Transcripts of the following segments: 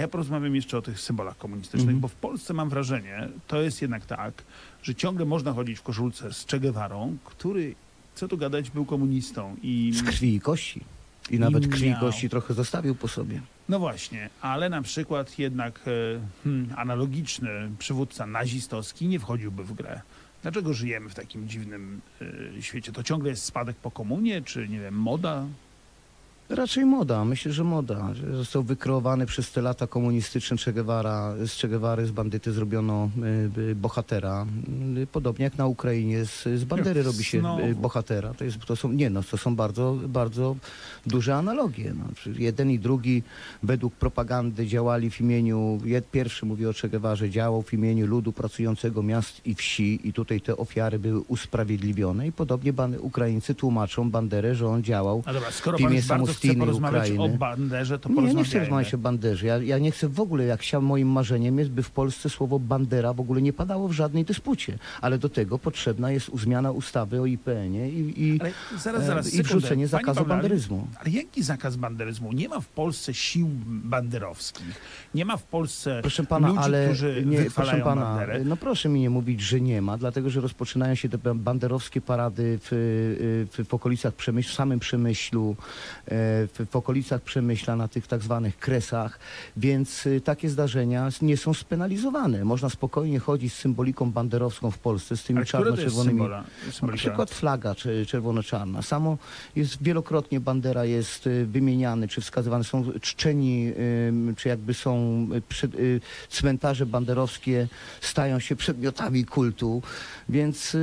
A ja porozmawiam jeszcze o tych symbolach komunistycznych, Mhm. bo w Polsce mam wrażenie, to jest jednak tak, że ciągle można chodzić w koszulce z Che Guevarą, który, co tu gadać, był komunistą. I Z krwi i kości. I nawet krwi i kości trochę zostawił po sobie. No właśnie, ale na przykład jednak e, hmm, analogiczny przywódca nazistowski nie wchodziłby w grę. Dlaczego żyjemy w takim dziwnym e, świecie? To ciągle jest spadek po komunie, czy nie wiem, moda? Raczej moda, myślę, że moda. Że Został wykreowany przez te lata komunistyczne Che Guevara. Z Che Guevary z bandyty zrobiono y, y, bohatera. Y, Podobnie jak na Ukrainie z, z bandery robi się y, bohatera. To, jest, to są, nie no, to są bardzo, bardzo duże analogie. No. Jeden i drugi według propagandy działali w imieniu, pierwszy mówi o Che Guevarze, działał w imieniu ludu pracującego miast i wsi i tutaj te ofiary były usprawiedliwione i podobnie Ukraińcy tłumaczą Banderę, że on działał dobra, W imię bardzo chce porozmawiać Ukrainy. o banderze, to Nie, ja nie chcę rozmawiać o banderze. Ja, ja nie chcę w ogóle, jak chciałem, moim marzeniem jest, by w Polsce słowo bandera w ogóle nie padało w żadnej dyspucie. Ale do tego potrzebna jest zmiana ustawy o IPN-ie i, i, Ale zaraz, e, zaraz, i wrzucenie zakazu Pawle, ale- banderyzmu. Ale jaki zakaz banderyzmu? Nie ma w Polsce sił banderowskich. Nie ma w Polsce Proszę pana, ludzi, ale którzy nie, proszę pana, banderę. no proszę mi nie mówić, że nie ma, dlatego że rozpoczynają się te banderowskie parady w, w, w okolicach Przemyśla, w samym Przemyślu, e, w, w okolicach Przemyśla, na tych tak zwanych kresach, więc y, takie zdarzenia nie są spenalizowane. Można spokojnie chodzić z symboliką banderowską w Polsce, z tymi czarno-czerwonymi na przykład flaga czerwono-czarna. Samo jest wielokrotnie bandera jest y, wymieniany, czy wskazywane są czczeni, czy jakby są y, przed, cmentarze banderowskie stają się przedmiotami kultu, więc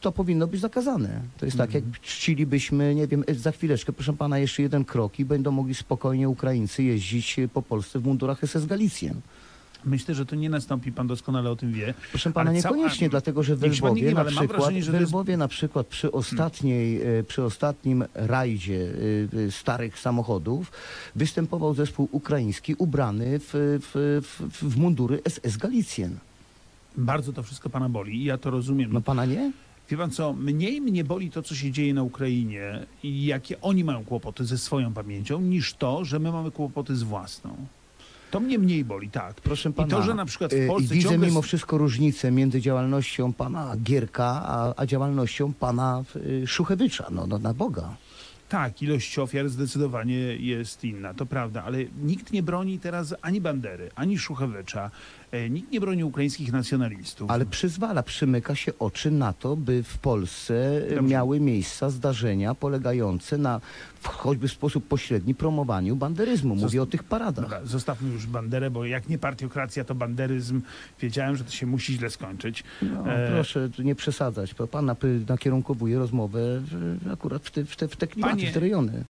to powinno być zakazane. To jest tak, jak czcilibyśmy, nie wiem, za chwileczkę, proszę pana, jeszcze jeden krok i będą mogli spokojnie Ukraińcy jeździć po Polsce w mundurach SS Galicjen. Myślę, że to nie nastąpi, pan doskonale o tym wie. Proszę pana, Ale cała- niekoniecznie, dlatego że w Lwowie na przykład, wrażenie, w to jest- Lwowie na przykład przy ostatniej, e, przy ostatnim rajdzie e, e, starych samochodów występował zespół ukraiński ubrany w, w, w, w mundury SS Galicjen. Bardzo to wszystko pana boli i ja to rozumiem. No pana nie? Wie pan co, mniej mnie boli to, co się dzieje na Ukrainie i jakie oni mają kłopoty ze swoją pamięcią, niż to, że my mamy kłopoty z własną. To mnie mniej boli, tak. Proszę pana. I to, że na przykład w Polsce I widzę ciągle... mimo wszystko różnicę między działalnością pana Gierka, a, a działalnością pana e, Szuchewicza, no, no na Boga. Tak, ilość ofiar zdecydowanie jest inna, to prawda, ale nikt nie broni teraz ani Bandery, ani Szuchewicza, e, nikt nie broni ukraińskich nacjonalistów. Ale przyzwala, przymyka się oczy na to, by w Polsce Dobrze. miały miejsca zdarzenia polegające na w- choćby w sposób pośredni promowaniu banderyzmu. Mówię Zosta- o tych paradach. Dobra, zostawmy już Banderę, bo jak nie partiokracja, to banderyzm. Wiedziałem, że to się musi źle skończyć. No, E, Proszę nie przesadzać. Pan napy- nakierunkowuje rozmowę akurat w te, w te, w te klimaty, Panie- te rejony.